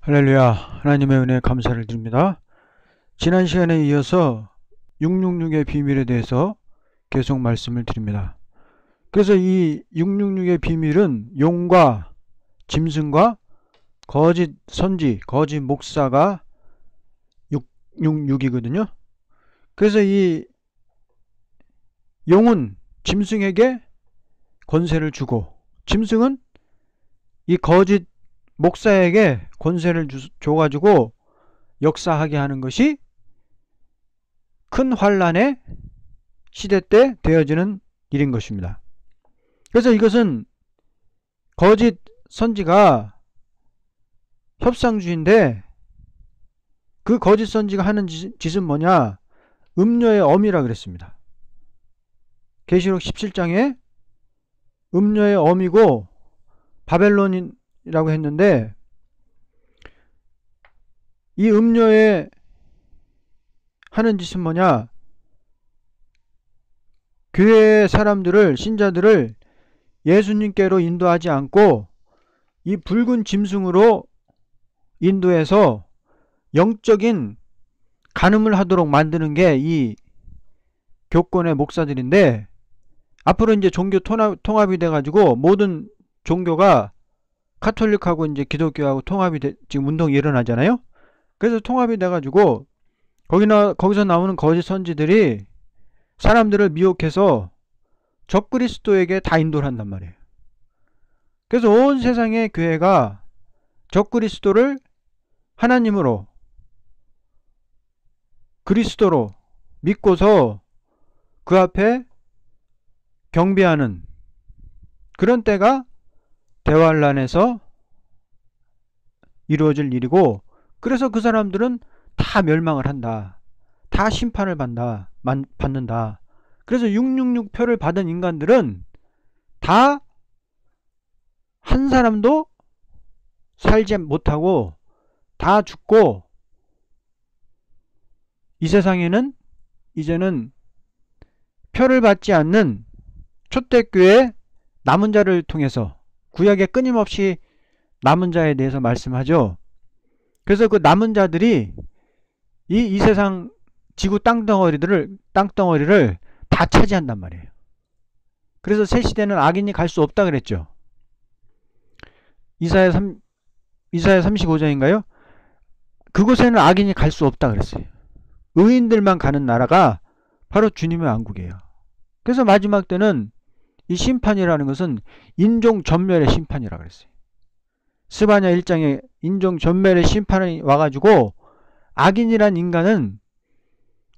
할렐루야 하나님의 은혜 감사를 드립니다. 지난 시간에 이어서 666의 비밀에 대해서 계속 말씀을 드립니다. 그래서 이 666의 비밀은 용과 짐승과 거짓 선지, 거짓 목사가 666이거든요. 그래서 이 용은 짐승에게 권세를 주고 짐승은 이 거짓 목사에게 권세를 주, 줘가지고 역사하게 하는 것이 큰 환란의 시대 때 되어지는 일인 것입니다. 그래서 이것은 거짓 선지가 협상주인데 그 거짓 선지가 하는 짓은 뭐냐? 음료의 어미라 그랬습니다. 계시록 17장에 음료의 어미고 바벨론 이라고 했는데 이 음료에 하는 짓은 뭐냐? 교회 사람들을 신자들을 예수님께로 인도하지 않고 이 붉은 짐승으로 인도해서 영적인 간음을 하도록 만드는 게 이 교권의 목사들인데 앞으로 이제 종교 통합, 통합이 돼가지고 모든 종교가 카톨릭하고 이제 기독교하고 통합이 돼, 지금 운동이 일어나잖아요. 그래서 통합이 돼가지고 거기나 거기서 나오는 거짓 선지들이 사람들을 미혹해서 적그리스도에게 다 인도를 한단 말이에요. 그래서 온 세상의 교회가 적그리스도를 하나님으로 그리스도로 믿고서 그 앞에 경배하는 그런 때가 대환란에서 이루어질 일이고 그래서 그 사람들은 다 멸망을 한다. 다 심판을 받는다. 받는다. 그래서 666표를 받은 인간들은 다 한 사람도 살지 못하고 다 죽고 이 세상에는 이제는 표를 받지 않는 초대교회 남은 자를 통해서 구약에 끊임없이 남은 자에 대해서 말씀하죠. 그래서 그 남은 자들이 이, 이 세상 지구 땅덩어리들을, 땅덩어리를 다 차지한단 말이에요. 그래서 새 시대는 악인이 갈 수 없다 그랬죠. 이사야 3, 이사야 35장인가요? 그곳에는 악인이 갈 수 없다 그랬어요. 의인들만 가는 나라가 바로 주님의 왕국이에요. 그래서 마지막 때는 이 심판이라는 것은 인종 전멸의 심판이라 그랬어요. 스바냐 1장에 인종 전멸의 심판이 와가지고 악인이란 인간은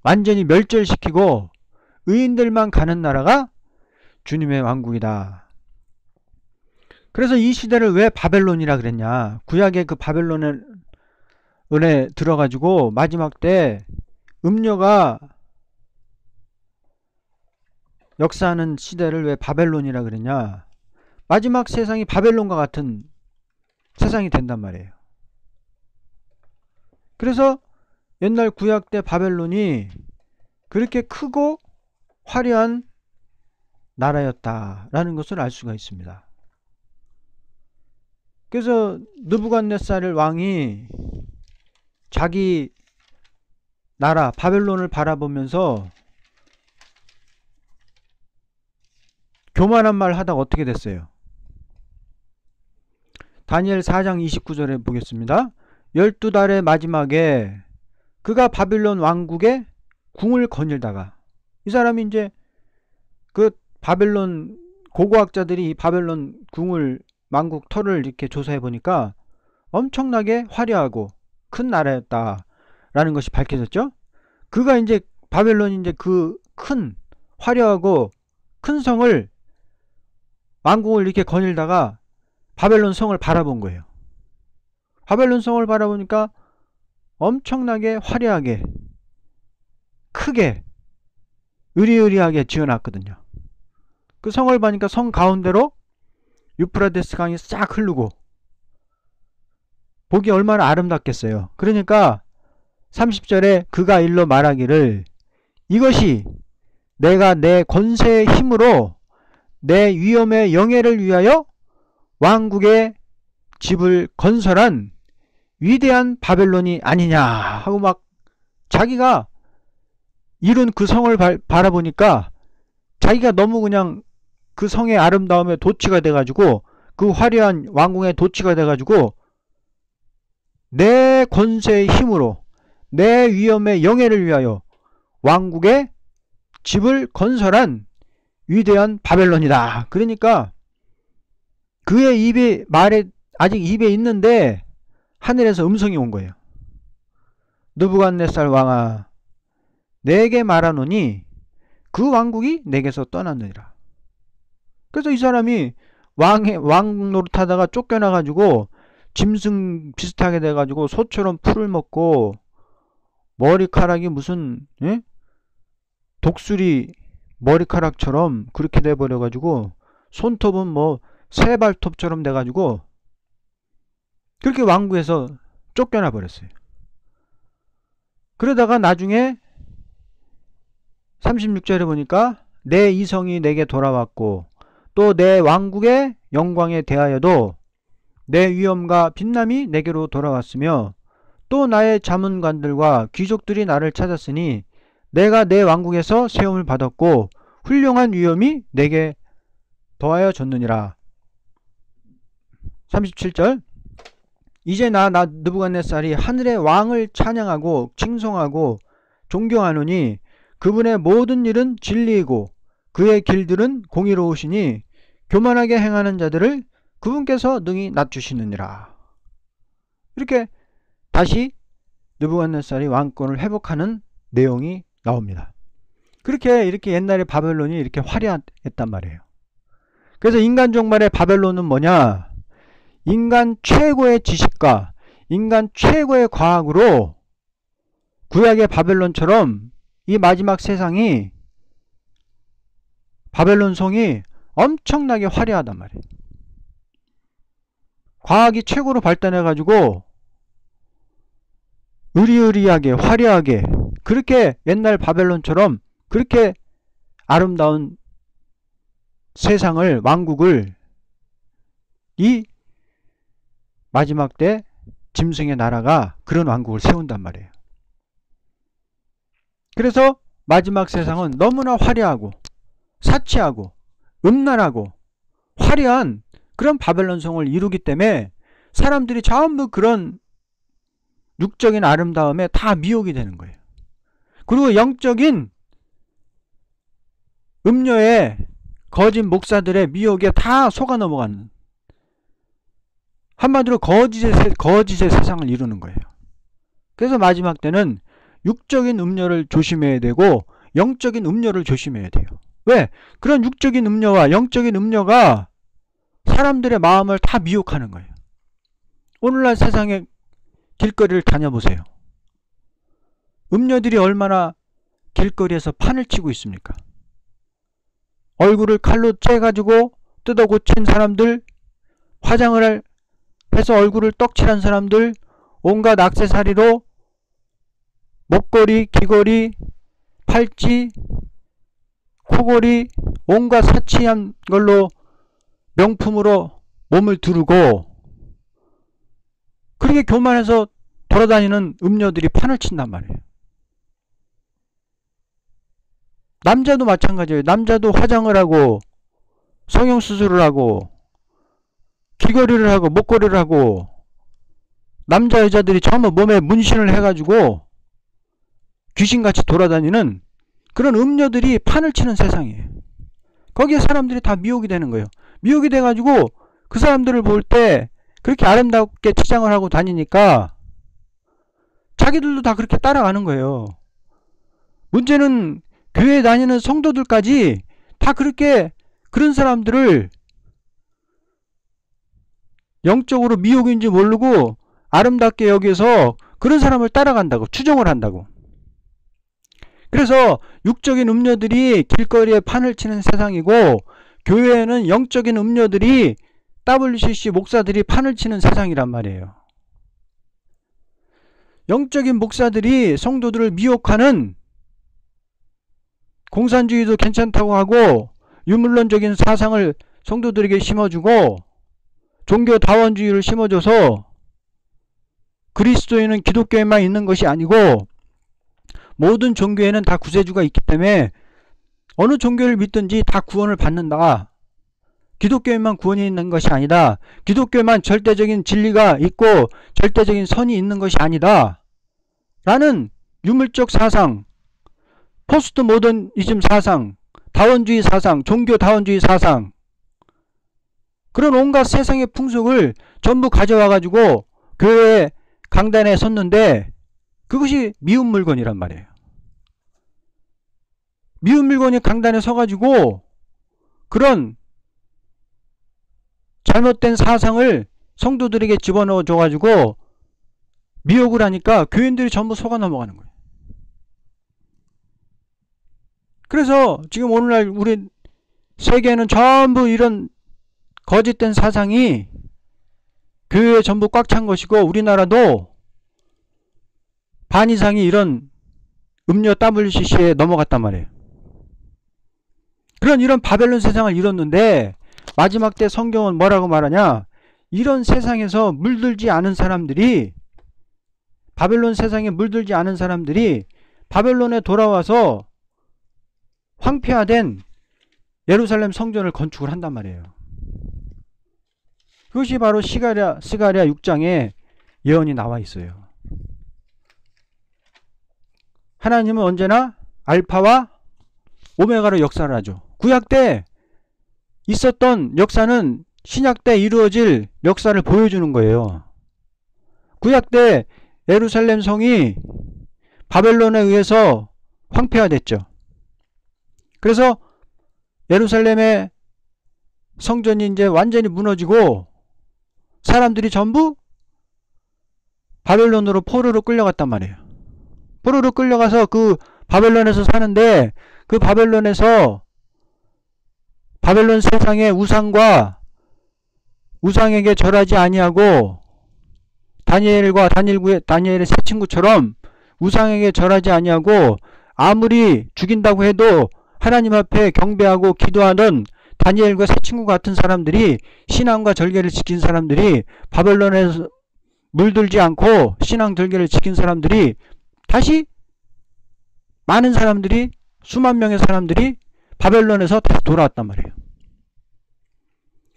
완전히 멸절시키고 의인들만 가는 나라가 주님의 왕국이다. 그래서 이 시대를 왜 바벨론이라 그랬냐. 구약의 그 바벨론에 들어가지고 마지막 때 음료가 역사하는 시대를 왜 바벨론이라 그랬냐. 마지막 세상이 바벨론과 같은 세상이 된단 말이에요. 그래서 옛날 구약 때 바벨론이 그렇게 크고 화려한 나라였다라는 것을 알 수가 있습니다. 그래서 느부갓네살 왕이 자기 나라 바벨론을 바라보면서 교만한 말 하다가 어떻게 됐어요? 다니엘 4장 29절에 보겠습니다. 12달의 마지막에 그가 바빌론 왕국에 궁을 거닐다가 이 사람이 이제 그 바벨론 고고학자들이 바벨론 궁을 왕국 터를 이렇게 조사해 보니까 엄청나게 화려하고 큰 나라였다라는 것이 밝혀졌죠. 그가 이제 바벨론이 이제 그 큰 화려하고 큰 성을 왕궁을 이렇게 거닐다가 바벨론 성을 바라본 거예요. 바벨론 성을 바라보니까 엄청나게 화려하게 크게 으리으리하게 지어놨거든요. 그 성을 보니까 성 가운데로 유프라데스 강이 싹 흐르고 보기 얼마나 아름답겠어요. 그러니까 30절에 그가 일러 말하기를 이것이 내가 내 권세의 힘으로 내 위엄의 영예를 위하여 왕국의 집을 건설한 위대한 바벨론이 아니냐 하고 막 자기가 이룬 그 성을 바, 바라보니까 자기가 너무 그냥 그 성의 아름다움에 도취가 돼가지고 그 화려한 왕궁에 도취가 돼가지고 내 권세의 힘으로 내 위엄의 영예를 위하여 왕국에 집을 건설한 위대한 바벨론이다. 그러니까 그의 입에 말에 아직 입에 있는데 하늘에서 음성이 온 거예요. 느부갓네살 왕아 내게 말하노니 그 왕국이 내게서 떠났느니라. 그래서 이 사람이 왕의 왕 노릇하다가 쫓겨나 가지고 짐승 비슷하게 돼 가지고 소처럼 풀을 먹고 머리카락이 무슨 예? 독수리 머리카락처럼 그렇게 돼 버려 가지고 손톱은 뭐 새발톱처럼 돼 가지고 그렇게 왕국에서 쫓겨나 버렸어요. 그러다가 나중에 36절에 보니까 내 이성이 내게 돌아왔고 또 내 왕국의 영광에 대하여도 내 위엄과 빛남이 내게로 돌아왔으며 또 나의 자문관들과 귀족들이 나를 찾았으니 내가 내 왕국에서 세움을 받았고 훌륭한 위엄이 내게 더하여 졌느니라. 37절 이제 나, 나 느부갓네살이 하늘의 왕을 찬양하고 칭송하고 존경하노니 그분의 모든 일은 진리이고 그의 길들은 공의로우시니 교만하게 행하는 자들을 그분께서 능히 낮추시느니라. 이렇게 다시 느부갓네살이 왕권을 회복하는 내용이 나옵니다. 그렇게 이렇게 옛날에 바벨론이 이렇게 화려했단 말이에요. 그래서 인간 종말의 바벨론은 뭐냐? 인간 최고의 지식과 인간 최고의 과학으로 구약의 바벨론처럼 이 마지막 세상이 바벨론 성이 엄청나게 화려하단 말이에요. 과학이 최고로 발달해 가지고 의리의리하게 화려하게 그렇게 옛날 바벨론처럼 그렇게 아름다운 세상을 왕국을 이 마지막 때 짐승의 나라가 그런 왕국을 세운단 말이에요. 그래서 마지막 세상은 너무나 화려하고 사치하고 음란하고 화려한 그런 바벨론 성을 이루기 때문에 사람들이 전부 그런 육적인 아름다움에 다 미혹이 되는 거예요. 그리고 영적인 음료에 거짓 목사들의 미혹에 다 속아 넘어가는 한마디로 거짓의, 거짓의 세상을 이루는 거예요. 그래서 마지막 때는 육적인 음료를 조심해야 되고 영적인 음료를 조심해야 돼요. 왜? 그런 육적인 음료와 영적인 음료가 사람들의 마음을 다 미혹하는 거예요. 오늘날 세상의 길거리를 다녀보세요. 음료들이 얼마나 길거리에서 판을 치고 있습니까? 얼굴을 칼로 째가지고 뜯어 고친 사람들, 화장을 해서 얼굴을 떡칠한 사람들, 온갖 악세사리로 목걸이, 귀걸이, 팔찌, 코걸이, 온갖 사치한 걸로 명품으로 몸을 두르고 그렇게 교만해서 돌아다니는 음녀들이 판을 친단 말이에요. 남자도 마찬가지예요. 남자도 화장을 하고 성형수술을 하고 귀걸이를 하고 목걸이를 하고 남자 여자들이 전부 몸에 문신을 해가지고 귀신같이 돌아다니는 그런 음녀들이 판을 치는 세상이에요. 거기에 사람들이 다 미혹이 되는 거예요. 미혹이 돼가지고 그 사람들을 볼 때 그렇게 아름답게 치장을 하고 다니니까 자기들도 다 그렇게 따라가는 거예요. 문제는 교회 다니는 성도들까지 다 그렇게 그런 사람들을 영적으로 미혹인지 모르고 아름답게 여기서 그런 사람을 따라간다고 추종을 한다고 그래서 육적인 음료들이 길거리에 판을 치는 세상이고 교회에는 영적인 음료들이 WCC 목사들이 판을 치는 세상이란 말이에요. 영적인 목사들이 성도들을 미혹하는 공산주의도 괜찮다고 하고 유물론적인 사상을 성도들에게 심어주고 종교 다원주의를 심어줘서 그리스도인은 기독교에만 있는 것이 아니고 모든 종교에는 다 구세주가 있기 때문에 어느 종교를 믿든지 다 구원을 받는다. 기독교에만 구원이 있는 것이 아니다. 기독교에만 절대적인 진리가 있고 절대적인 선이 있는 것이 아니다. 라는 유물적 사상, 포스트 모더니즘 사상, 다원주의 사상, 종교 다원주의 사상, 그런 온갖 세상의 풍속을 전부 가져와 가지고 교회 강단에 섰는데 그것이 미운 물건이란 말이에요. 미운 물건이 강단에 서가지고 그런 잘못된 사상을 성도들에게 집어넣어 줘가지고 미혹을 하니까 교인들이 전부 속아 넘어가는 거예요. 그래서 지금 오늘날 우리 세계는 전부 이런 거짓된 사상이 교회에 전부 꽉 찬 것이고 우리나라도 반 이상이 이런 음료 WCC에 넘어갔단 말이에요. 그런 이런 바벨론 세상을 이뤘는데 마지막 때 성경은 뭐라고 말하냐? 이런 세상에서 물들지 않은 사람들이 바벨론 세상에 물들지 않은 사람들이 바벨론에 돌아와서 황폐화된 예루살렘 성전을 건축을 한단 말이에요. 그것이 바로 시가랴 스가랴 6장에 예언이 나와 있어요. 하나님은 언제나 알파와 오메가로 역사를 하죠. 구약 때 있었던 역사는 신약 때 이루어질 역사를 보여주는 거예요. 구약 때 예루살렘 성이 바벨론에 의해서 황폐화됐죠. 그래서 예루살렘의 성전이 이제 완전히 무너지고 사람들이 전부 바벨론으로 포로로 끌려갔단 말이에요. 포로로 끌려가서 그 바벨론에서 사는데 그 바벨론에서 바벨론 세상의 우상과 우상에게 절하지 아니하고 다니엘과 다니엘의, 다니엘의 세 친구처럼 우상에게 절하지 아니하고 아무리 죽인다고 해도 하나님 앞에 경배하고 기도하는 다니엘과 세 친구 같은 사람들이 신앙과 절개를 지킨 사람들이 바벨론에서 물들지 않고 신앙 절개를 지킨 사람들이 다시 많은 사람들이 수만 명의 사람들이 바벨론에서 다시 돌아왔단 말이에요.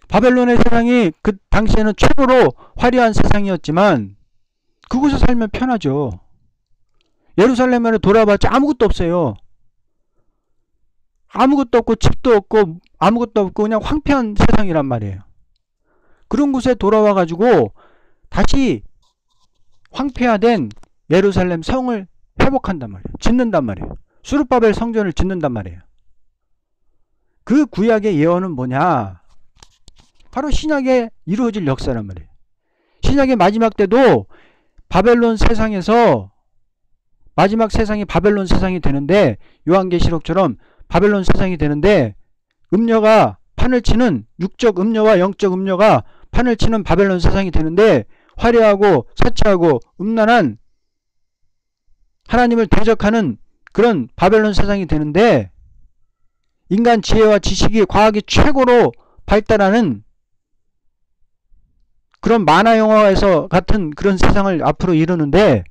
바벨론의 세상이 그 당시에는 최고로 화려한 세상이었지만 그곳에 살면 편하죠. 예루살렘에 돌아봤자 아무것도 없어요. 아무것도 없고 집도 없고 아무것도 없고 그냥 황폐한 세상이란 말이에요. 그런 곳에 돌아와 가지고 다시 황폐화된 예루살렘 성을 회복한단 말이에요. 짓는단 말이에요. 수르바벨 성전을 짓는단 말이에요. 그 구약의 예언은 뭐냐? 바로 신약에 이루어질 역사란 말이에요. 신약의 마지막 때도 바벨론 세상에서 마지막 세상이 바벨론 세상이 되는데 요한계시록처럼 바벨론 세상이 되는데 음녀가 판을 치는 육적 음녀와 영적 음녀가 판을 치는 바벨론 세상이 되는데 화려하고 사치하고 음란한 하나님을 대적하는 그런 바벨론 세상이 되는데 인간 지혜와 지식이 과학이 최고로 발달하는 그런 만화 영화에서 같은 그런 세상을 앞으로 이루는데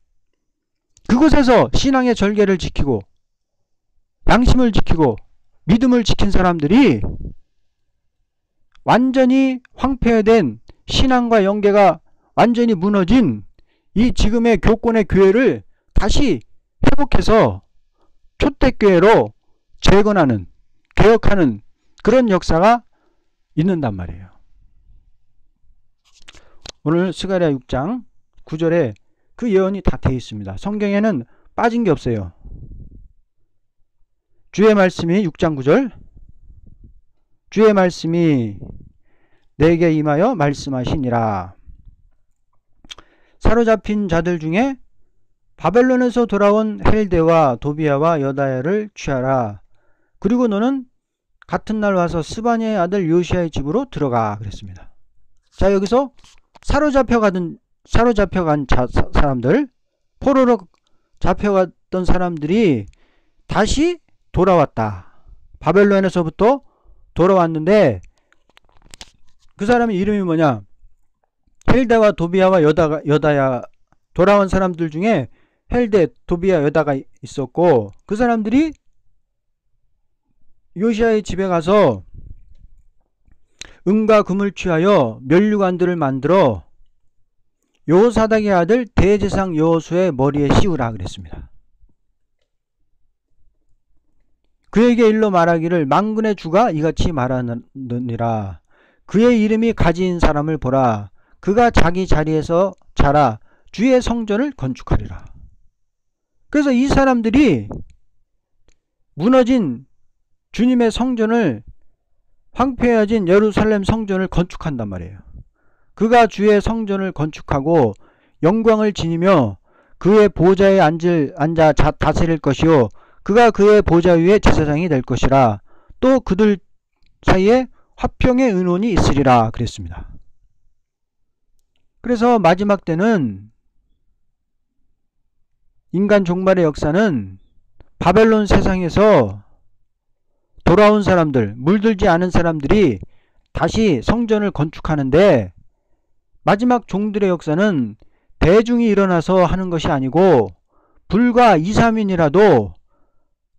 그곳에서 신앙의 절개를 지키고 양심을 지키고 믿음을 지킨 사람들이 완전히 황폐된 신앙과 연계가 완전히 무너진 이 지금의 교권의 교회를 다시 회복해서 초대교회로 재건하는 개혁하는 그런 역사가 있는단 말이에요. 오늘 스가랴 6장 9절에 그 예언이 다 되어 있습니다. 성경에는 빠진 게 없어요. 주의 말씀이 6장 9절. 주의 말씀이 내게 임하여 말씀하시니라. 사로잡힌 자들 중에 바벨론에서 돌아온 헬데와 도비아와 여다야를 취하라. 그리고 너는 같은 날 와서 스바니의 아들 요시아의 집으로 들어가 그랬습니다. 자 여기서 사로잡혀가던 사로잡혀간 자, 사람들 포로로 잡혀갔던 사람들이 다시 돌아왔다. 바벨론에서부터 돌아왔는데 그 사람의 이름이 뭐냐? 헬다와 도비아와 여다가, 여다야가 돌아온 사람들 중에 헬데, 도비아 여다가 있었고 그 사람들이 요시아의 집에 가서 은과 금을 취하여 면류관들을 만들어 요사닥의 아들 대제상 여호수의 머리에 씌우라 그랬습니다. 그에게 일러 말하기를 망군의 주가 이같이 말하느니라 그의 이름이 가진 사람을 보라 그가 자기 자리에서 자라 주의 성전을 건축하리라. 그래서 이 사람들이 무너진 주님의 성전을 황폐해진 예루살렘 성전을 건축한단 말이에요. 그가 주의 성전을 건축하고 영광을 지니며 그의 보좌에 앉을, 앉아 자, 다스릴 것이요. 그가 그의 보좌 위에 제사장이 될 것이라. 또 그들 사이에 화평의 은원이 있으리라. 그랬습니다. 그래서 마지막 때는 인간 종말의 역사는 바벨론 세상에서 돌아온 사람들, 물들지 않은 사람들이 다시 성전을 건축하는데 마지막 종들의 역사는 대중이 일어나서 하는 것이 아니고 불과 2, 3인이라도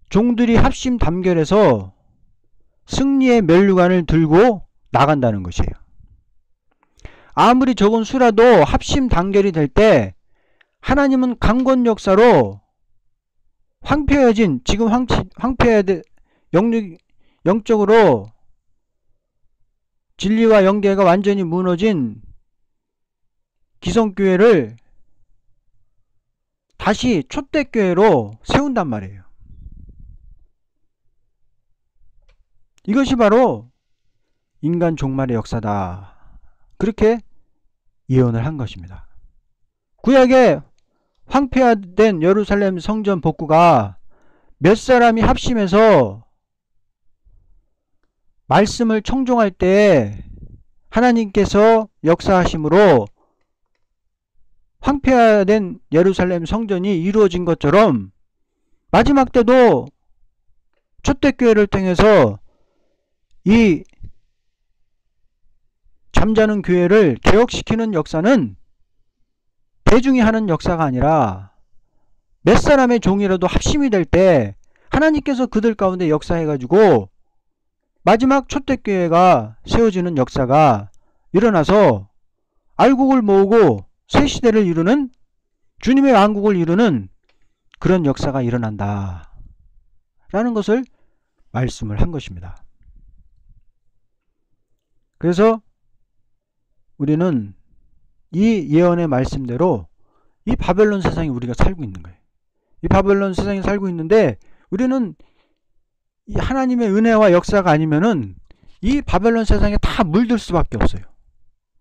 종들이 합심 담결해서 승리의 멸류관을 들고 나간다는 것이에요. 아무리 적은 수라도 합심 단결이 될 때 하나님은 강권 역사로 황폐해진 지금 황, 황폐해 영적, 영적으로 진리와 영계가 완전히 무너진 기성교회를 다시 초대교회로 세운단 말이에요. 이것이 바로 인간 종말의 역사다. 그렇게 예언을 한 것입니다. 구약의 황폐화된 예루살렘 성전 복구가 몇 사람이 합심해서 말씀을 청종할 때 하나님께서 역사하심으로 황폐화된 예루살렘 성전이 이루어진 것처럼 마지막 때도 초대교회를 통해서 이 잠자는 교회를 개혁시키는 역사는 대중이 하는 역사가 아니라 몇 사람의 종이라도 합심이 될 때 하나님께서 그들 가운데 역사해가지고 마지막 초대교회가 세워지는 역사가 일어나서 알곡을 모으고 새 시대를 이루는 주님의 왕국을 이루는 그런 역사가 일어난다. 라는 것을 말씀을 한 것입니다. 그래서 우리는 이 예언의 말씀대로 이 바벨론 세상에 우리가 살고 있는 거예요. 이 바벨론 세상에 살고 있는데 우리는 이 하나님의 은혜와 역사가 아니면은 이 바벨론 세상에 다 물들 수밖에 없어요.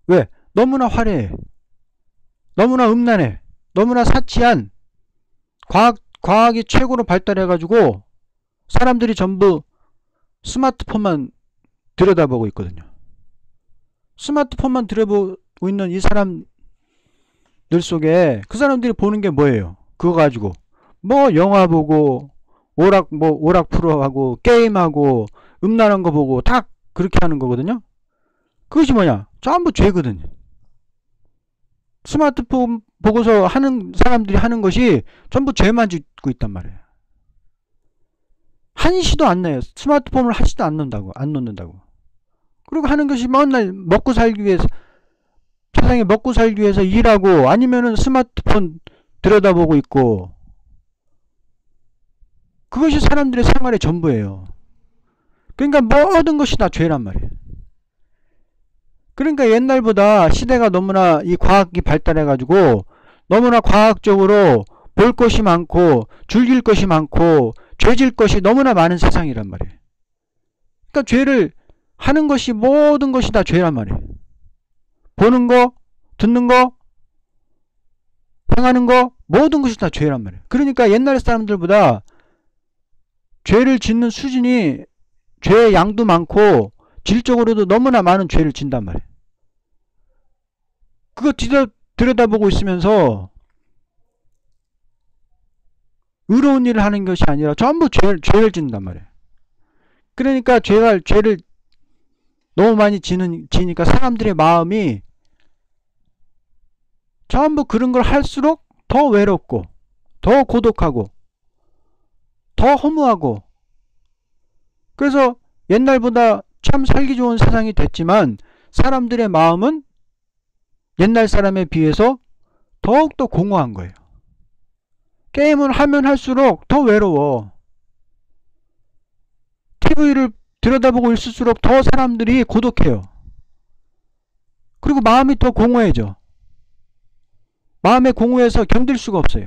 왜? 너무나 화려해. 너무나 음란해. 너무나 사치한 과학, 과학이 최고로 발달해 가지고 사람들이 전부 스마트폰만 들여다보고 있거든요. 스마트폰만 들여보고 있는 이 사람들 속에 그 사람들이 보는 게 뭐예요? 그거 가지고 뭐 영화 보고 오락 뭐 오락 프로하고 게임하고 음란한 거 보고 다 그렇게 하는 거거든요. 그것이 뭐냐? 전부 죄거든요. 스마트폰 보고서 하는 사람들이 하는 것이 전부 죄만 짓고 있단 말이에요. 한시도 안 나요. 스마트폰을 하지도 않는다고, 안 놓는다고. 그리고 하는 것이 맨날 먹고 살기 위해서, 세상에 먹고 살기 위해서 일하고, 아니면은 스마트폰 들여다보고 있고, 그것이 사람들의 생활의 전부예요. 그러니까 모든 것이 다 죄란 말이에요. 그러니까 옛날보다 시대가 너무나 이 과학이 발달해 가지고 너무나 과학적으로 볼 것이 많고 즐길 것이 많고 죄질 것이 너무나 많은 세상이란 말이에요. 그러니까 죄를 하는 것이 모든 것이 다 죄란 말이에요. 보는 거, 듣는 거, 행하는 거 모든 것이 다 죄란 말이에요. 그러니까 옛날 사람들보다 죄를 짓는 수준이 죄의 양도 많고 질적으로도 너무나 많은 죄를 진단 말이에요. 그거 뒤져 들여다보고 있으면서 의로운 일을 하는 것이 아니라 전부 죄를, 죄를 짓는단 말이에요. 그러니까 죄가, 죄를 너무 많이 지는, 지니까 사람들의 마음이 전부 그런 걸 할수록 더 외롭고 더 고독하고 더 허무하고 그래서 옛날보다 참 살기 좋은 세상이 됐지만 사람들의 마음은 옛날 사람에 비해서 더욱더 공허한 거예요. 게임을 하면 할수록 더 외로워. TV를 들여다보고 있을수록 더 사람들이 고독해요. 그리고 마음이 더 공허해져. 마음의 공허해서 견딜 수가 없어요.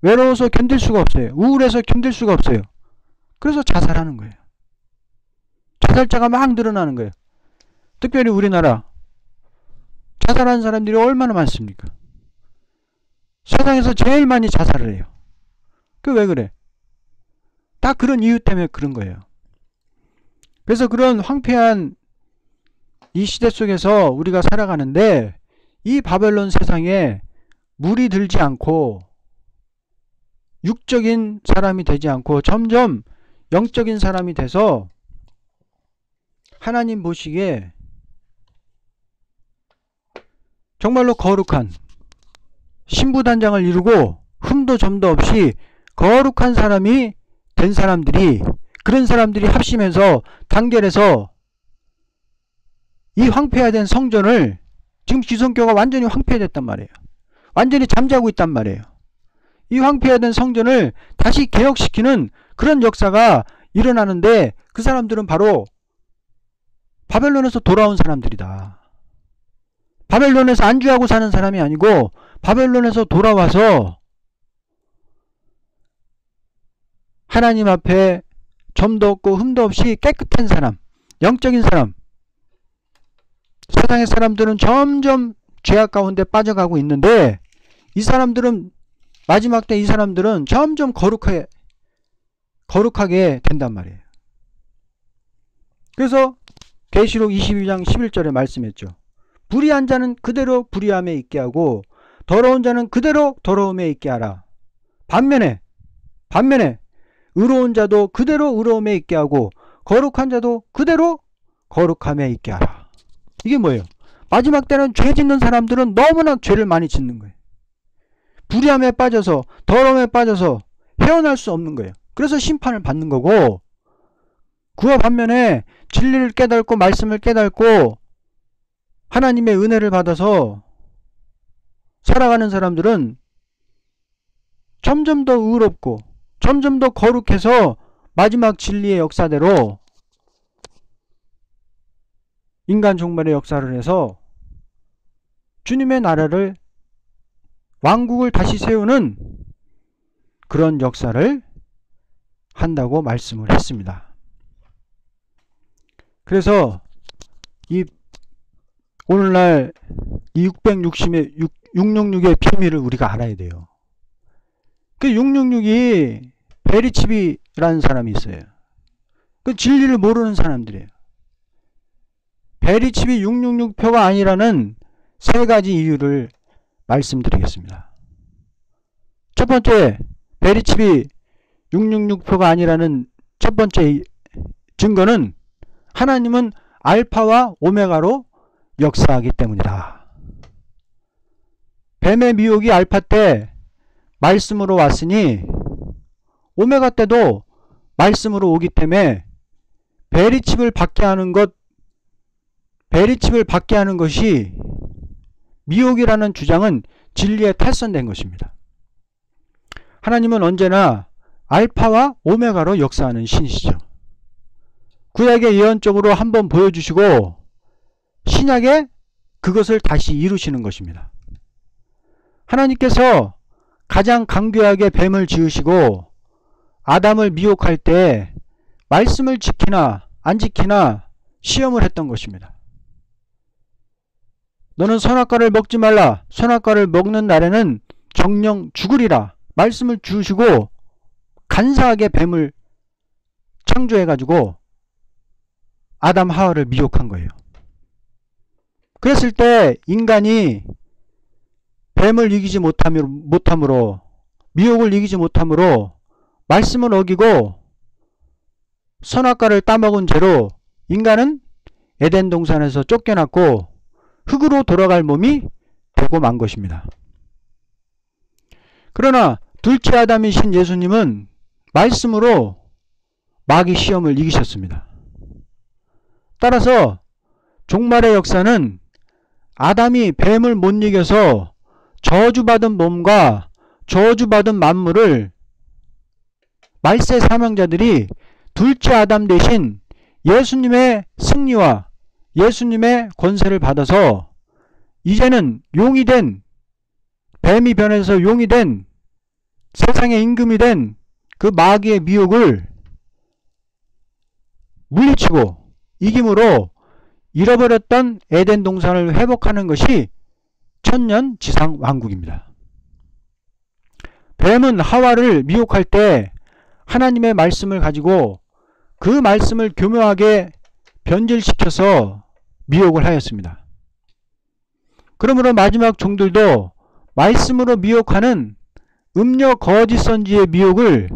외로워서 견딜 수가 없어요. 우울해서 견딜 수가 없어요. 그래서 자살하는 거예요. 자살자가 막 늘어나는 거예요. 특별히 우리나라 자살하는 사람들이 얼마나 많습니까? 세상에서 제일 많이 자살을 해요. 그 왜 그래? 다 그런 이유 때문에 그런 거예요. 그래서 그런 황폐한 이 시대 속에서 우리가 살아가는데 이 바벨론 세상에 물이 들지 않고 육적인 사람이 되지 않고 점점 영적인 사람이 돼서 하나님 보시기에 정말로 거룩한 신부단장을 이루고 흠도 점도 없이 거룩한 사람이 된 사람들이 그런 사람들이 합심해서 단결해서 이 황폐화된 성전을 지금 기성교가 완전히 황폐됐단 말이에요. 완전히 잠자고 있단 말이에요. 이 황폐화된 성전을 다시 개혁시키는 그런 역사가 일어나는데 그 사람들은 바로 바벨론에서 돌아온 사람들이다. 바벨론에서 안주하고 사는 사람이 아니고 바벨론에서 돌아와서 하나님 앞에 점도 없고 흠도 없이 깨끗한 사람, 영적인 사람. 세상의 사람들은 점점 죄악 가운데 빠져가고 있는데 이 사람들은 마지막 때 이 사람들은 점점 거룩하게 거룩하게 된단 말이에요. 그래서 계시록 22장 11절에 말씀했죠. 불의한 자는 그대로 불의함에 있게 하고 더러운 자는 그대로 더러움에 있게 하라. 반면에 반면에 의로운 자도 그대로 의로움에 있게 하고 거룩한 자도 그대로 거룩함에 있게 하라. 이게 뭐예요? 마지막 때는 죄 짓는 사람들은 너무나 죄를 많이 짓는 거예요. 불의함에 빠져서 더러움에 빠져서 헤어날 수 없는 거예요. 그래서 심판을 받는 거고 그와 반면에 진리를 깨닫고 말씀을 깨닫고 하나님의 은혜를 받아서 살아가는 사람들은 점점 더 의롭고 점점 더 거룩해서 마지막 진리의 역사대로 인간 종말의 역사를 해서 주님의 나라를 왕국을 다시 세우는 그런 역사를 한다고 말씀을 했습니다. 그래서 이 오늘날 이 660의 666의 비밀을 우리가 알아야 돼요. 그 666이 베리치비라는 사람이 있어요. 그 진리를 모르는 사람들이에요. 베리치비 666표가 아니라는 세 가지 이유를 말씀드리겠습니다. 첫 번째, 베리치비 666표가 아니라는 첫 번째 증거는 하나님은 알파와 오메가로 역사하기 때문이다. 뱀의 미혹이 알파 때 말씀으로 왔으니 오메가 때도 말씀으로 오기 때문에 베리칩을 받게 하는 것, 베리칩을 받게 하는 것이 미혹이라는 주장은 진리에 탈선된 것입니다. 하나님은 언제나 알파와 오메가로 역사하는 신이시죠. 구약의 예언적으로 한번 보여주시고 신약에 그것을 다시 이루시는 것입니다. 하나님께서 가장 강교하게 뱀을 지으시고 아담을 미혹할 때 말씀을 지키나 안 지키나 시험을 했던 것입니다. 너는 선악과를 먹지 말라. 선악과를 먹는 날에는 정령 죽으리라. 말씀을 주시고 간사하게 뱀을 창조해가지고 아담 하와를 미혹한 거예요. 그랬을 때 인간이 뱀을 이기지 못함으로 미혹을 이기지 못함으로 말씀을 어기고 선악과를 따먹은 죄로 인간은 에덴 동산에서 쫓겨났고 흙으로 돌아갈 몸이 되고 만 것입니다. 그러나 둘째 아담이신 예수님은 말씀으로 마귀 시험을 이기셨습니다. 따라서 종말의 역사는 아담이 뱀을 못 이겨서 저주받은 몸과 저주받은 만물을 말세 사명자들이 둘째 아담 대신 예수님의 승리와 예수님의 권세를 받아서 이제는 용이 된 뱀이 변해서 용이 된 세상의 임금이 된 그 마귀의 미혹을 물리치고 이김으로 잃어버렸던 에덴 동산을 회복하는 것이 천년 지상 왕국입니다. 뱀은 하와를 미혹할 때 하나님의 말씀을 가지고 그 말씀을 교묘하게 변질시켜서 미혹을 하였습니다. 그러므로 마지막 종들도 말씀으로 미혹하는 음녀 거짓 선지의 미혹을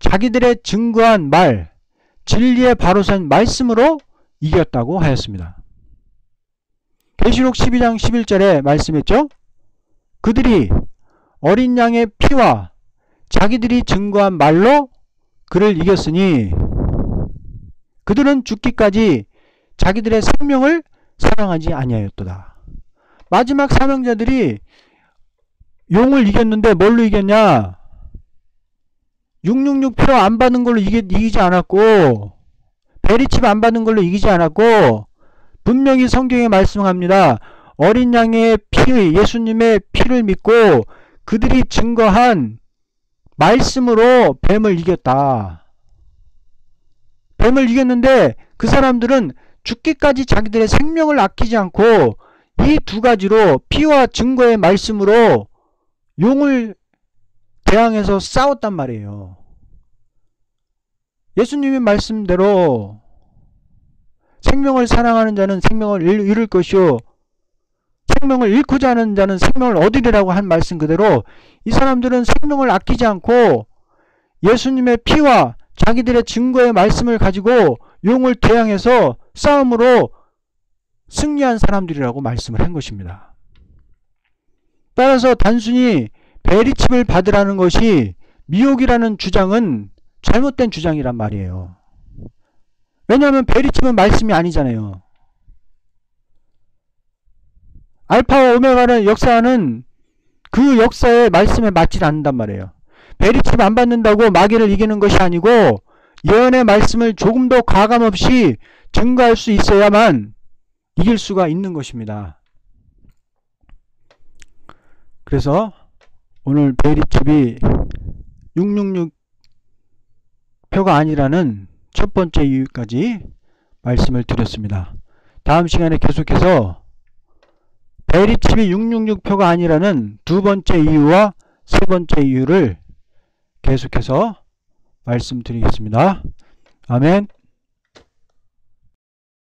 자기들의 증거한 말, 진리의 바로 선 말씀으로 이겼다고 하였습니다. 계시록 12장 11절에 말씀했죠. 그들이 어린 양의 피와 자기들이 증거한 말로 그를 이겼으니 그들은 죽기까지 자기들의 생명을 사랑하지 아니하였도다. 마지막 사명자들이 용을 이겼는데 뭘로 이겼냐? 666표 안 받는 걸로 이기, 이기지 않았고 베리칩 안 받는 걸로 이기지 않았고 분명히 성경에 말씀합니다. 어린 양의 피, 예수님의 피를 믿고 그들이 증거한 말씀으로 뱀을 이겼다. 뱀을 이겼는데 그 사람들은 죽기까지 자기들의 생명을 아끼지 않고 이 두 가지로 피와 증거의 말씀으로 용을 대항해서 싸웠단 말이에요. 예수님의 말씀대로 생명을 사랑하는 자는 생명을 잃을 것이요 생명을 잃고자 하는 자는 생명을 얻으리라고 한 말씀 그대로 이 사람들은 생명을 아끼지 않고 예수님의 피와 자기들의 증거의 말씀을 가지고 용을 대항해서 싸움으로 승리한 사람들이라고 말씀을 한 것입니다. 따라서 단순히 베리칩을 받으라는 것이 미혹이라는 주장은 잘못된 주장이란 말이에요. 왜냐하면 베리칩은 말씀이 아니잖아요. 알파와 오메가는 역사는 그 역사의 말씀에 맞지 않는단 말이에요. 베리칩 안 받는다고 마귀를 이기는 것이 아니고 예언의 말씀을 조금 더 과감없이 증거할 수 있어야만 이길 수가 있는 것입니다. 그래서 오늘 베리칩이 666 표가 아니라는 첫 번째 이유까지 말씀을 드렸습니다. 다음 시간에 계속해서 베리칩이 666표가 아니라는 두 번째 이유와 세 번째 이유를 계속해서 말씀드리겠습니다. 아멘.